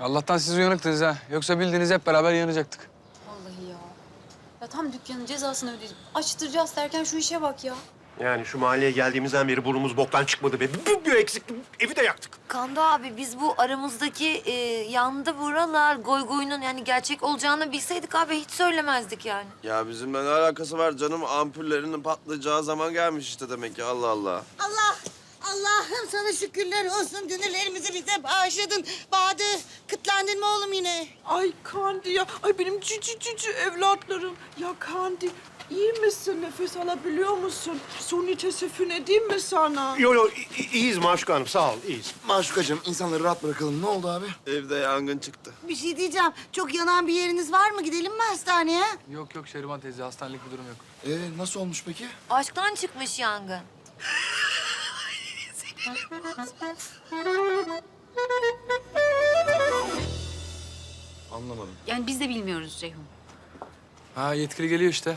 Allah'tan siz uyanıktınız ha. Yoksa bildiğiniz hep beraber yanacaktık. Vallahi ya. Ya tam dükkanın cezasını ödedim. Açtıracağız derken şu işe bak ya. Yani şu mahalleye geldiğimizden beri burnumuz boktan çıkmadı be. Bir, bir eksikti, evi de yaktık. Kando abi biz bu aramızdaki e, yandı buralar goy goyunun yani gerçek olacağını bilseydik abi hiç söylemezdik yani. Ya bizimle ne alakası var canım? Ampullerinin patlayacağı zaman gelmiş işte demek ki Allah Allah. Allah, Allah'ım sana şükürler olsun. Dünürlerimizi bize bağışladın. Bahadır, kıtlandın mı oğlum yine? Ay Kandi ya. Ay benim cici cici evlatlarım. Ya Kandi iyi misin? Nefes alabiliyor musun? Suni teseffün edeyim mi sana? Yo yo i- iyiyiz Maşuka Hanım sağ ol iyiyiz. Maşukacığım insanları rahat bırakalım. Ne oldu abi? Evde yangın çıktı. Bir şey diyeceğim. Çok yanan bir yeriniz var mı? Gidelim mi hastaneye? Yok yok Şeriman teyze hastanelik bir durum yok. Ee, nasıl olmuş peki? Aşktan çıkmış yangın. Anlamadım. Yani biz de bilmiyoruz Ceyhun. Ha yetkili geliyor işte.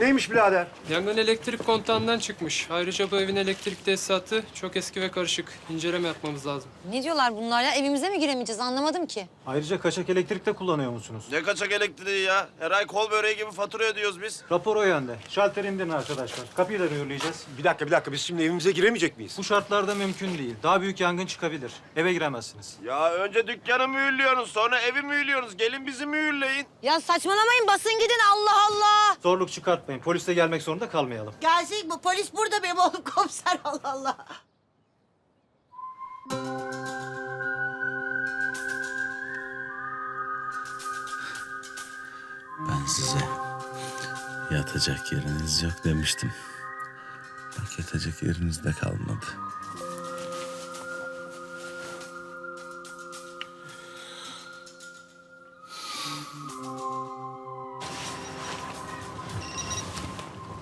Neymiş birader? Yangın elektrik kontağından çıkmış. Ayrıca bu evin elektrik tesisatı çok eski ve karışık. İnceleme yapmamız lazım. Ne diyorlar bunlar ya? Evimize mi giremeyeceğiz anlamadım ki. Ayrıca kaçak elektrik de kullanıyor musunuz? Ne kaçak elektriği ya? Her ay kol böreği gibi fatura ödüyoruz biz. Rapor o yönde. Şalter indirin arkadaşlar. Kapıyı da mühürleyeceğiz. Bir dakika bir dakika biz şimdi evimize giremeyecek miyiz? Bu şartlarda mümkün değil. Daha büyük yangın çıkabilir. Eve giremezsiniz. Ya önce dükkanı mühürlüyorsunuz, sonra evi mühürlüyorsunuz. Gelin bizi mühürleyin. Ya saçmalamayın basın gidin Allah Allah. Zorluk çıkartmayın. Polise gelmek zorunda kalmayalım. Gelsek mi? Polis burada benim oğlum komiser. Allah Allah. Ben size yatacak yeriniz yok demiştim. Bak yatacak yeriniz de kalmadı.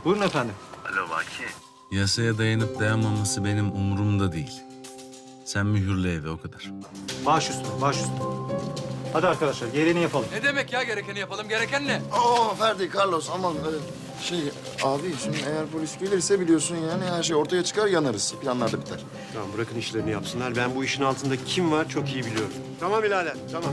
Buyurun efendim. Alo Baki. Yasaya dayanıp dayanmaması benim umurumda değil. Sen mühürle evi o kadar. Baş üstüne, baş üstüne. Hadi arkadaşlar gereğini yapalım. Ne demek ya gerekeni yapalım? Gereken ne? Aa Ferdi, Carlos aman ee, şey abi şimdi eğer polis gelirse biliyorsun yani her şey ortaya çıkar yanarız. Planlar da biter. Tamam bırakın işlerini yapsınlar. Ben bu işin altında kim var çok iyi biliyorum. Tamam birader tamam.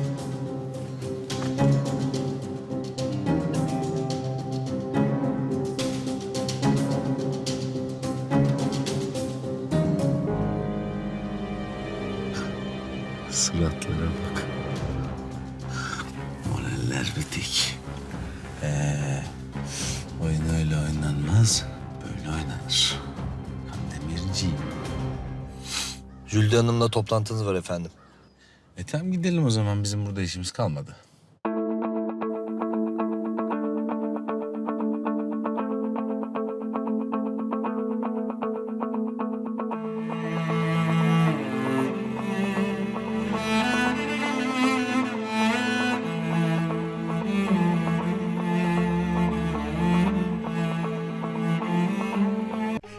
Suratlara bak. Moraller bitik. Ee, oyun öyle oynanmaz, böyle oynanır. Kandemirciğim. Jülde Hanım'la toplantınız var efendim. E tamam gidelim o zaman. Bizim burada işimiz kalmadı.